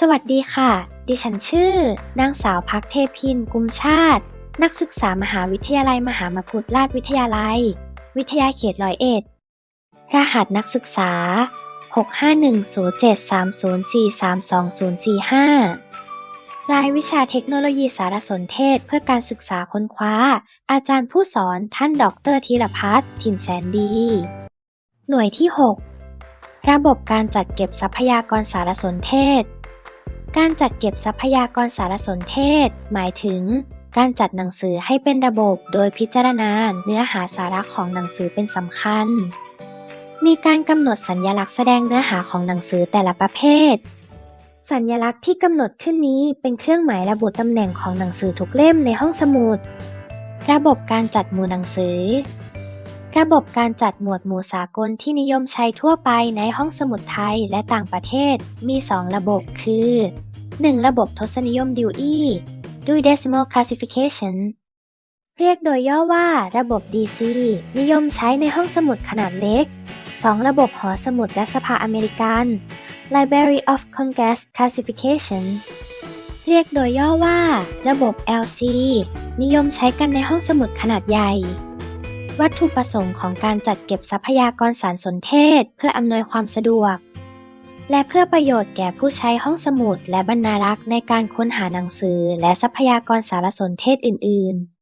สวัสดีค่ะ ดิฉันชื่อ นางสาวพักเทพินกุมชาติ นักศึกษามหาวิทยาลัยมหามกุฏราชวิทยาลัย วิทยาเขตร้อยเอ็ด รหัสนักศึกษา 6510730432045 รายวิชาเทคโนโลยีสารสนเทศเพื่อการศึกษาค้นคว้า อาจารย์ผู้สอนท่านดรธีรพัฒน์ถิ่นแสนดี หน่วยที่ 6 ระบบการจัดเก็บทรัพยากรสารสนเทศ การจัดเก็บทรัพยากรสารสนเทศ หมายถึง การจัดหนังสือให้เป็นระบบ โดยพิจารณาเนื้อหาสาระของหนังสือเป็นสำคัญ มีการกำหนดสัญญลักษณ์แสดงเนื้อหาของหนังสือแต่ละประเภท สัญลักษณ์ที่กำหนดขึ้นนี้เป็นเครื่องหมายระบุตำแหน่งของหนังสือทุกเล่มในห้องสมุด ระบบการจัดหมู่หนังสือ ระบบการจัดหมวดหมู่สากลที่นิยมใช้ทั่วไปในห้องสมุดไทยและต่างประเทศมี 2 ระบบคือ 1. ระบบทศนิยมดิวอีด้วย decimal classification เรียกโดยย่อว่าระบบ DC นิยมใช้ในห้องสมุดขนาดเล็ก 2. ระบบหอสมุดและสภาอเมริกัน Library of Congress Classification เรียกโดยย่อว่า ระบบ LC นิยมใช้กันในห้องสมุดขนาดใหญ่ วัตถุประสงค์ของการจัดเก็บทรัพยากรสารสนเทศ เพื่ออำนวยความสะดวก และเพื่อประโยชน์แก่ผู้ใช้ห้องสมุดและบรรณารักษ์ในการค้นหาหนังสือและทรัพยากรสารสนเทศอื่น ๆ